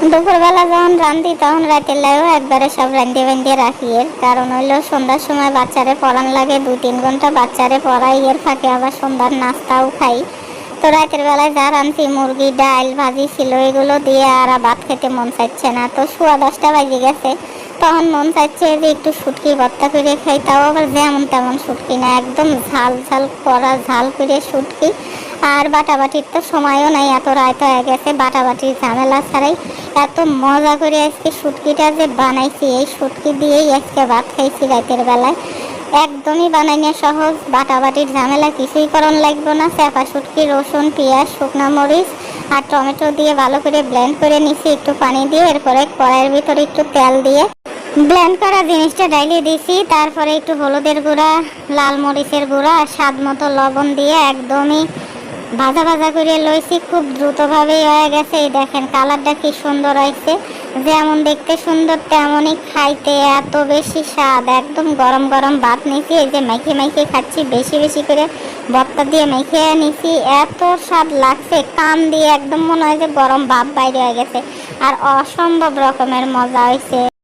দুপুরবেলা যখন রান্ধি তখন রাতের লাগেও একবারে সব রান্ধে বান্ধি রাখি। এর কারণ হইল সন্ধ্যার সময় বাচ্চারে পড়ান লাগে, দু তিন ঘণ্টা বাচ্চারে পড়াই, এর ফাঁকে আবার সন্ধ্যার নাস্তাও খাই। তো রাতের বেলায় যা রাঁধছি, মুরগি, ডাল, ভাজি ছিল, এগুলো দিয়ে আর ভাত খেতে মন চাইছে না। তো সোয়া দশটা বাজে গেছে। তখন মন চাইছে যে একটু শুটকি ভর্তা করে খাই, তাও আবার যেমন তেমন শুটকি না, একদম ঝাল ঝাল করা ঝাল করে শুটকি। আর বাটাবাটির তো সময়ও নাই, এত রায়ত হয়ে গেছে, বাটাবাটির ঝামেলা ছাড়াই এত মজা করে আজকে শুটকিটা যে বানাইছি, এই শুটকি দিয়েই আজকে ভাত খাইছি রাতের বেলায়। একদমই বানাই নিয়ে সহজ। বাটাবাটির ঝামেলা কিছুই করণ লাগবে না। চাপা শুটকি, রসুন, পেঁয়াজ, শুকনো মরিচ আর টমেটো দিয়ে ভালো করে ব্লেন্ড করে নিছি। একটু পানি দিয়ে, এরপরে কড়াইয়ের ভিতরে একটু তেল দিয়ে ব্লেন্ড করা জিনিসটা ডাইলে দিছি। তারপরে একটু হলুদের গুঁড়া, লাল মরিচের গুঁড়া আর স্বাদ মতো লবণ দিয়ে একদমই ভাজা ভাজা করে লইছি, খুব দ্রুতভাবেই হয়ে গেছে। এই দেখেন, কালারটা কি সুন্দর হয়েছে। যেমন দেখতে সুন্দর, তেমনই খাইতে এত বেশি স্বাদ। একদম গরম গরম ভাত নিয়েছি, এই যে মাইখে মাইখে খাচ্ছি, বেশি বেশি করে ভর্তা দিয়ে মেখে নিছি এত স্বাদ লাগছে, কান দিয়ে একদম মনে হয় যে গরম ভাব বাইরে হয়ে গেছে। আর অসম্ভব রকমের মজা হয়েছে।